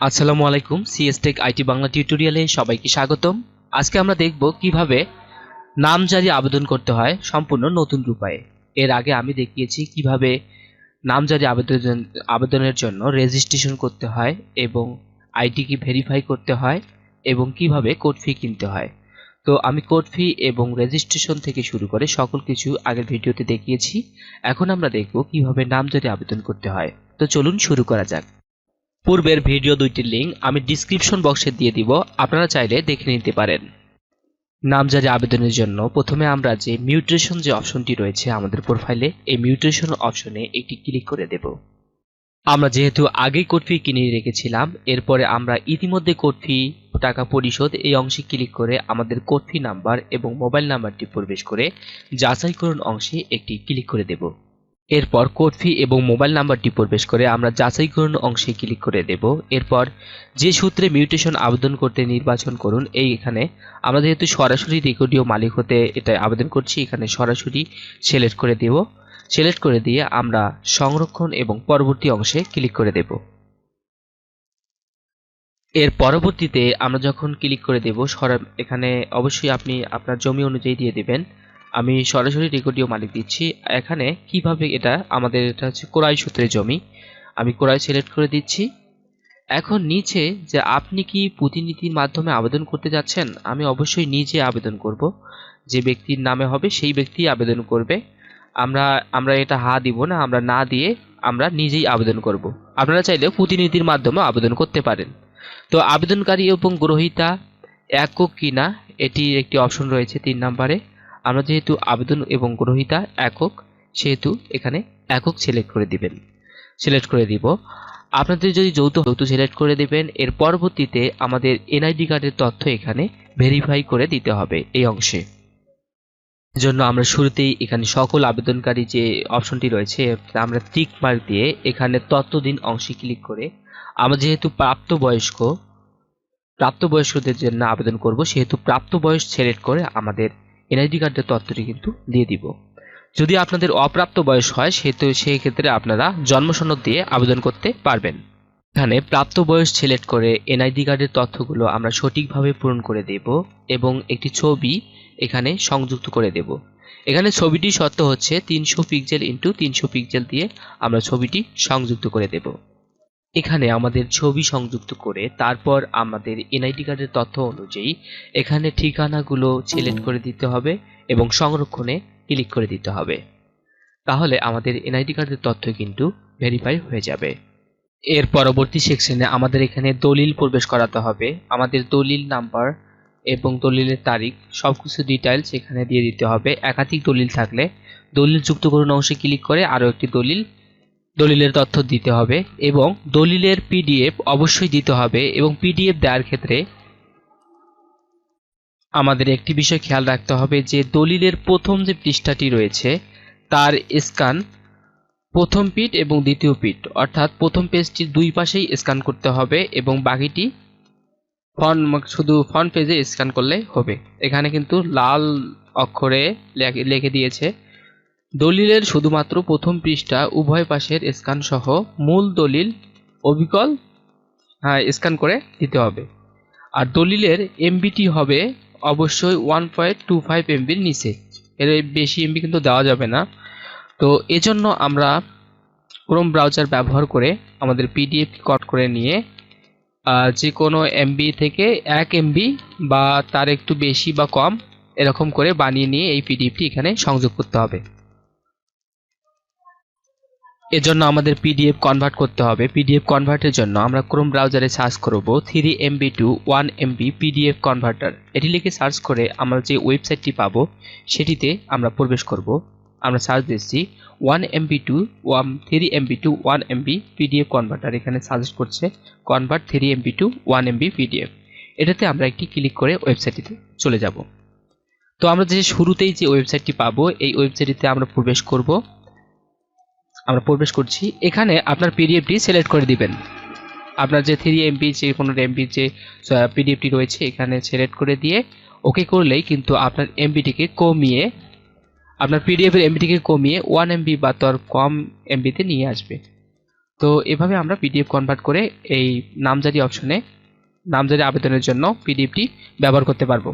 আসসালামু আলাইকুম সিএসটেক আইটি বাংলা টিউটোরিয়ালে সবাইকে স্বাগতম। আজকে আমরা দেখব কীভাবে নাম জারি আবেদন করতে হয় সম্পূর্ণ নতুন রূপায়। এর আগে আমি দেখিয়েছি কীভাবে নাম জারি আবেদন আবেদনের জন্য রেজিস্ট্রেশন করতে হয় এবং আইডি কি ভেরিফাই করতে হয় এবং কীভাবে কোড ফি কিনতে হয়। তো আমি কোড ফি এবং রেজিস্ট্রেশন থেকে শুরু করে সকল কিছু আগের ভিডিওতে দেখিয়েছি। এখন আমরা দেখব কীভাবে নামজারি আবেদন করতে হয়। তো চলুন শুরু করা যাক। পূর্বের ভিডিও দুইটির লিঙ্ক আমি ডিসক্রিপশন বক্সে দিয়ে দিব, আপনারা চাইলে দেখে নিতে পারেন। নামজারি আবেদনের জন্য প্রথমে আমরা যে মিউট্রেশন যে অপশনটি রয়েছে আমাদের প্রোফাইলে এই মিউট্রেশন অপশনে একটি ক্লিক করে দেব। আমরা যেহেতু আগেই কোড ফি কিনে রেখেছিলাম, এরপরে আমরা ইতিমধ্যে কোড ফি টাকা পরিশোধ এই অংশে ক্লিক করে আমাদের কোড ফি নাম্বার এবং মোবাইল নাম্বারটি প্রবেশ করে যাচাইকরণ অংশে একটি ক্লিক করে দেব। এরপর কোড ফি এবং মোবাইল নাম্বারটি প্রবেশ করে আমরা যাচাইকরণ অংশে ক্লিক করে দেব। এরপর যে সূত্রে মিউটেশন আবেদন করতে নির্বাচন করুন, এই এখানে। আমরা যেহেতু সরাসরি রেকর্ডীয় মালিক হতে এটা আবেদন করছি, এখানে সরাসরি সিলেক্ট করে দেব। সিলেক্ট করে দিয়ে আমরা সংরক্ষণ এবং পরবর্তী অংশে ক্লিক করে দেব। এর পরবর্তীতে আমরা যখন ক্লিক করে দেব, সরা এখানে অবশ্যই আপনি আপনার জমি অনুযায়ী দিয়ে দেবেন। আমি সরাসরি রেকর্ডীয় মালিক দিচ্ছি। এখানে কীভাবে এটা আমাদের এটা হচ্ছে কোরাই সূত্রের জমি। আমি কোরাই সিলেক্ট করে দিচ্ছি। এখন নিচে যে আপনি কি প্রতিনিধির মাধ্যমে আবেদন করতে যাচ্ছেন, আমি অবশ্যই নিজে আবেদন করব। যে ব্যক্তির নামে হবে সেই ব্যক্তি আবেদন করবে। আমরা আমরা এটা হা দিব না, আমরা না দিয়ে আমরা নিজেই আবেদন করব। আপনারা চাইলে প্রতিনিধির মাধ্যমে আবেদন করতে পারেন। তো আবেদনকারী এবং গ্রহীতা একক কিনা, এটির একটি অপশন রয়েছে তিন নম্বরে। আমরা যেহেতু আবেদন এবং গ্রহীতা একক, সেহেতু এখানে একক সিলেক্ট করে দিবেন। সিলেক্ট করে দিব। আপনাদের যদি যৌথ যৌথ সিলেক্ট করে দেবেন, এর পরবর্তীতে আমাদের এনআইডি কার্ডের তথ্য এখানে ভেরিফাই করে দিতে হবে এই অংশে। জন্য আমরা শুরুতেই এখানে সকল আবেদনকারী যে অপশনটি রয়েছে, আমরা টিক মার্ক দিয়ে এখানে তথ্য দিন অংশে ক্লিক করে আমরা যেহেতু প্রাপ্তবয়স্ক, প্রাপ্তবয়স্কদের জন্য আবেদন করব, সেহেতু প্রাপ্তবয়স সিলেক্ট করে আমাদের এনআইডি কার্ডের তথ্যটি কিন্তু দিয়ে দিব। যদি আপনাদের অপ্রাপ্ত বয়স হয়, সেহেতু সেই ক্ষেত্রে আপনারা জন্মসনদ দিয়ে আবেদন করতে পারবেন। এখানে প্রাপ্ত বয়স সিলেক্ট করে এনআইডি কার্ডের তথ্যগুলো আমরা সঠিকভাবে পূরণ করে দেব এবং একটি ছবি এখানে সংযুক্ত করে দেব। এখানে ছবিটি সত্য হচ্ছে তিনশো পিক্সেল ইন্টু তিনশো পিক্সেল দিয়ে আমরা ছবিটি সংযুক্ত করে দেব। এখানে আমাদের ছবি সংযুক্ত করে তারপর আমাদের এনআইডি কার্ডের তথ্য অনুযায়ী এখানে ঠিকানাগুলো সিলেক্ট করে দিতে হবে এবং সংরক্ষণে ক্লিক করে দিতে হবে। তাহলে আমাদের এনআইডি কার্ডের তথ্য কিন্তু ভেরিফাই হয়ে যাবে। এর পরবর্তী সেকশনে আমাদের এখানে দলিল প্রবেশ করাতে হবে। আমাদের দলিল নাম্বার এবং দলিলের তারিখ সব কিছু ডিটেলস এখানে দিয়ে দিতে হবে। একাধিক দলিল থাকলে দলিল যুক্ত করুন অংশে ক্লিক করে আরও একটি দলিল দলিলের তথ্য দিতে হবে এবং দলিলের পিডিএফ অবশ্যই দিতে হবে এবং পিডিএফ দেওয়ার ক্ষেত্রে আমাদের একটি বিষয় খেয়াল রাখতে হবে যে দলিলের প্রথম যে পৃষ্ঠাটি রয়েছে, তার স্ক্যান প্রথম পিট এবং দ্বিতীয় পিট অর্থাৎ প্রথম পেজটির দুই পাশেই স্ক্যান করতে হবে এবং বাকিটি ফ্রন্ট শুধু ফ্রন্ট পেজে স্ক্যান করলে হবে। এখানে কিন্তু লাল অক্ষরে লেখে দিয়েছে দলিলের শুধুমাত্র প্রথম পৃষ্ঠা, উভয় পাশের স্ক্যান সহ মূল দলিল অবিকল? হ্যাঁ স্ক্যান করে দিতে হবে। আর দলিলের এমবিটি হবে অবশ্যই ওয়ান পয়েন্ট টু ফাইভ এমবির নিচে। এর বেশি এমবি কিন্তু দেওয়া যাবে না। তো এজন্য আমরা ক্রোম ব্রাউজার ব্যবহার করে আমাদের পিডিএফ কট করে নিয়ে যে কোনো এমবি থেকে এক এমবি বা তার একটু বেশি বা কম, এরকম করে বানিয়ে নিয়ে এই পিডিএফটি এখানে সংযোগ করতে হবে। এজন্য আমাদের পিডিএফ কনভার্ট করতে হবে। পিডিএফ কনভার্টের জন্য আমরা ক্রোম ব্রাউজারে সার্চ করব three MB to one MB PDF converter এটি লিখে সার্চ করে আমরা যে ওয়েবসাইটটি পাবো, সেটিতে আমরা প্রবেশ করব। আমরা সার্চ দিচ্ছি one MB to one three MB to one MB PDF converter এখানে সাজেস্ট করছে convert three MB to one MB PDF এটাতে আমরা একটি ক্লিক করে ওয়েবসাইটটিতে চলে যাব। তো আমরা যে শুরুতেই যে ওয়েবসাইটটি পাবো, এই ওয়েবসাইটটিতে আমরা প্রবেশ করব। আমরা প্রবেশ করছি, এখানে আপনার পিডিএফটি সিলেক্ট করে দিবেন। আপনার যে থ্রি এমবি যে কোনো এমবির যে পিডিএফটি রয়েছে, এখানে সিলেক্ট করে দিয়ে ওকে করলেই কিন্তু আপনার এমবিটিকে কমিয়ে, আপনার পিডিএফের এমবিটিকে কমিয়ে ওয়ান এমবি বা তার কম এমবিতে নিয়ে আসবে। তো এভাবে আমরা পিডিএফ কনভার্ট করে এই নামজারি অপশনে নামজারি আবেদনের জন্য পিডিএফটি ব্যবহার করতে পারব।